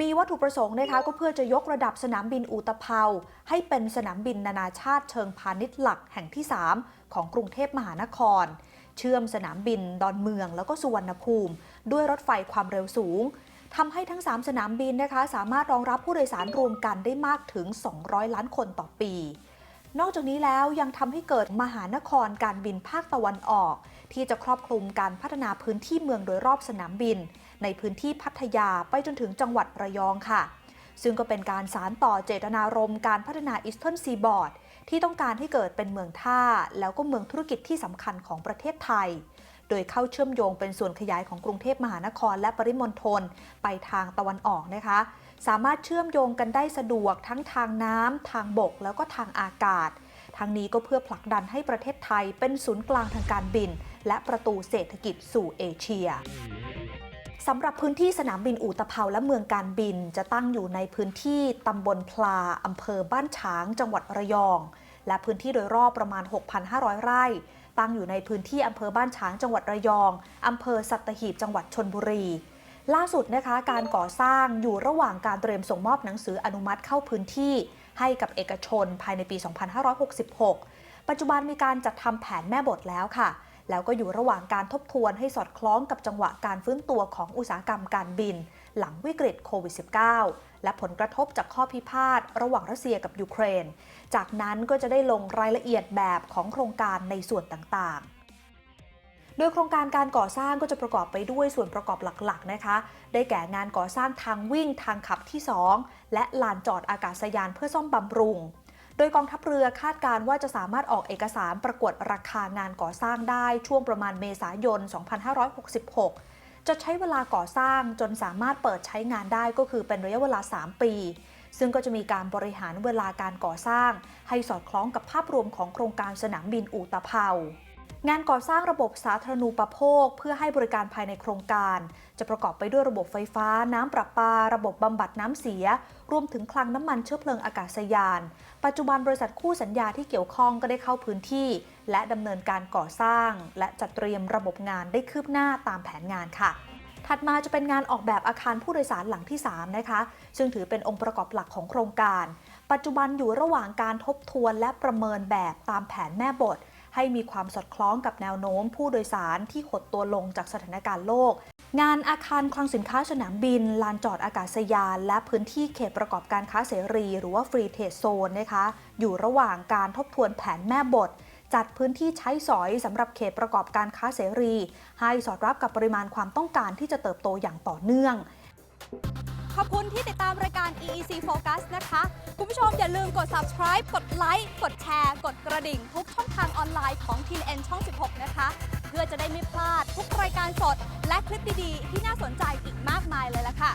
มีวัตถุประสงค์นะคะก็เพื่อจะยกระดับสนามบินอุตภเปาให้เป็นสนามบินนานาชาติเชิงพาณิชย์หลักแห่งที่ 3 ของกรุงเทพมหานคร เชื่อมสนามบินดอนเมืองแล้วก็สุวรรณภูมิ ด้วยรถไฟความเร็วสูงทำให้ทั้ง 3 สนามบินนะคะ สามารถรองรับผู้โดยสารรวมกันได้มากถึง 200 ล้านคนต่อปี นอกจากนี้แล้วยังทำให้เกิดมหานครการบินภาคตะวันออก ที่จะครอบคลุมการพัฒนาพื้นที่เมืองโดยรอบสนามบิน ในพื้นที่พัทยาไปจนถึงจังหวัดระยองค่ะ ซึ่งก็เป็นการสารต่อเจตนารมณ์การพัฒนาอีสเทิร์นซีบอร์ดที่ต้องการให้เกิดเป็นเมืองท่า แล้วก็เมืองธุรกิจที่สำคัญของประเทศไทย โดยเข้าเชื่อมโยงเป็นส่วนขยายของกรุงเทพมหานครและปริมณฑลไปทางตะวันออกนะคะ สามารถเชื่อมโยงกันได้สะดวกทั้งทางน้ำทางบกแล้วก็ทางอากาศทั้งนี้ก็เพื่อผลักดันให้ประเทศไทยเป็นศูนย์กลางทางการบิน และประตูเศรษฐกิจสู่เอเชียสำหรับพื้นที่สนามบินอู่ตะเภาและเมืองการบิน จะตั้งอยู่ในพื้นที่ตำบลพลาอำเภอบ้านฉาง จังหวัดระยอง และพื้นที่โดยรอบประมาณ 6,500 ไร่ ตั้งอยู่ในพื้นที่อำเภอบ้านฉางจังหวัดระยองอำเภอสัตหีบจังหวัดชนบุรี ล่าสุดนะคะ การก่อสร้างอยู่ระหว่างการเตรียมส่งมอบหนังสืออนุมัติเข้าพื้นที่ให้กับเอกชนภายในปี 2566 ปัจจุบันมีการจัดทำแผนแม่บทแล้วค่ะ แล้วก็อยู่ระหว่างการทบทวนให้สอดคล้องกับจังหวะการฟื้นตัวของอุตสาหกรรมการบิน หลังวิกฤตโควิด -19 และผลกระทบจากข้อพิพาทระหว่างรัสเซียกับยูเครน จากนั้นก็จะได้ลงรายละเอียดแบบของโครงการในส่วนต่างๆโดยโครงการการก่อสร้างก็จะประกอบไปด้วยส่วนประกอบหลักๆนะคะ ได้แก่งานก่อสร้างทางวิ่งทางขับที่ 2 และลานจอดอากาศยานเพื่อซ่อมบำรุง โดยกองทัพเรือคาดการว่าจะสามารถออกเอกสารประกวดราคางานก่อสร้างได้ช่วงประมาณเมษายน 2566 จะใช้เวลาก่อสร้างจนสามารถเปิดใช้งานได้ก็คือเป็นระยะเวลา 3 ปี ซึ่งก็จะมีการบริหารเวลาการก่อสร้าง ให้สอดคล้องกับภาพรวมของโครงการสนามบินอู่ตะเภา งานก่อสร้างระบบสาธารณูปโภค เพื่อให้บริการภายในโครงการ จะประกอบไปด้วยระบบไฟฟ้า น้ำประปา ระบบบำบัดน้ำเสีย รวมถึงคลังน้ำมันเชื้อเพลิงอากาศยาน ปัจจุบันบริษัทคู่สัญญาที่เกี่ยวข้องก็ได้เข้าพื้นที่ และดำเนินการก่อสร้าง และจัดเตรียมระบบงานได้คืบหน้าตามแผนงานค่ะถัดมาจะเป็นงานออกแบบอาคารผู้โดยสารหลังที่ 3 นะคะ ซึ่งถือเป็นองค์ประกอบหลักของโครงการ ปัจจุบันอยู่ระหว่างการทบทวนและประเมินแบบตามแผนแม่บท ให้มีความสอดคล้องกับแนวโน้มผู้โดยสารที่หดตัวลงจากสถานการณ์โลก งานอาคารคลังสินค้าสนามบิน ลานจอดอากาศยาน และพื้นที่เขตประกอบการค้าเสรี หรือว่าฟรีเทรดโซนนะคะอยู่ระหว่างการทบทวนแผนแม่บทจัดพื้นที่ใช้สอยสำหรับเขตประกอบการค้าเสรี ให้สอดรับกับปริมาณความต้องการที่จะเติบโตอย่างต่อเนื่อง ขอบคุณที่ติดตามรายการ EEC Focus นะคะ คุณผู้ชมอย่าลืมกด subscribe กดไลค์ กดแชร์ กดกระดิ่ง ทุกช่องทางออนไลน์ของ TNN ช่อง 16 นะคะ เพื่อจะได้ไม่พลาดทุกรายการสด และคลิปดีๆ ที่น่าสนใจอีกมากมายเลยล่ะค่ะ